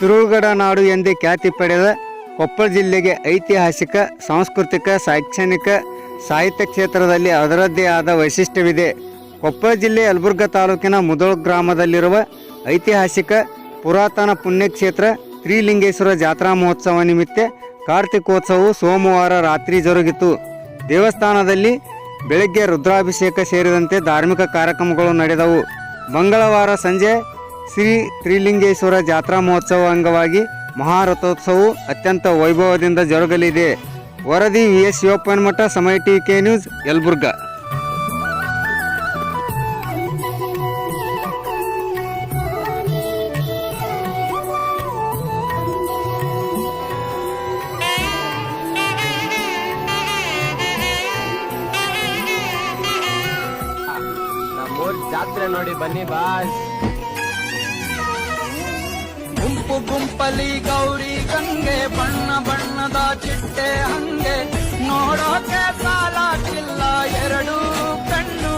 ತಿರುಳುಗಡ ನಾಡು ಎಂದೇ ಖ್ಯಾತಿ ಪಡೆದ ಕೊಪ್ಪಳ ಜಿಲ್ಲೆಗೆ ಐತಿಹಾಸಿಕ, ಸಾಂಸ್ಕೃತಿಕ, ಶೈಕ್ಷಣಿಕ, ಸಾಹಿತ್ಯ ಕ್ಷೇತ್ರದಲ್ಲಿ ಅದರದ್ದೇ ಆದ ವೈಶಿಷ್ಟ್ಯವಿದೆ. ಕೊಪ್ಪಳ ಜಿಲ್ಲೆ ಯಲಬುರ್ಗ ತಾಲೂಕಿನ ಮುದೋಳ್ ಗ್ರಾಮದಲ್ಲಿರುವ ಐತಿಹಾಸಿಕ ಪುರಾತನ ಪುಣ್ಯಕ್ಷೇತ್ರ ತ್ರಿಲಿಂಗೇಶ್ವರ ಜಾತ್ರಾ ಮಹೋತ್ಸವ ನಿಮಿತ್ತ ಕಾರ್ತಿಕೋತ್ಸವವು ಸೋಮವಾರ ರಾತ್ರಿ ಜರುಗಿತು. ದೇವಸ್ಥಾನದಲ್ಲಿ ಬೆಳಗ್ಗೆ ರುದ್ರಾಭಿಷೇಕ ಸೇರಿದಂತೆ ಧಾರ್ಮಿಕ ಕಾರ್ಯಕ್ರಮಗಳು ನಡೆದವು. ಮಂಗಳವಾರ ಸಂಜೆ ಶ್ರೀ ತ್ರಿಲಿಂಗೇಶ್ವರ ಜಾತ್ರಾ ಮಹೋತ್ಸವ ಅಂಗವಾಗಿ ಮಹಾರಥೋತ್ಸವವು ಅತ್ಯಂತ ವೈಭವದಿಂದ ಜರುಗಲಿದೆ. ವರದಿ ವಿ ಎಸ್ ಶಿವಪ್ಪನಮಠ, ಸಮಯ ಟಿ. ಕೆ. ನ್ಯೂಸ್, ಯಲಬುರ್ಗ. ಜಾತ್ರೆ ನೋಡಿ ಬನ್ನಿ, ಬಾಸ್. ಗುಂಪು ಗುಂಪಲಿ ಗೌರಿ ಗಂಗೆ ಬಣ್ಣ ಬಣ್ಣದ ಚಿಟ್ಟೆ ಹಂಗೆ. ನೋಡೋಕೆ ಸಾಲಾಗಿಲ್ಲ ಎರಡು ಕಣ್ಣು.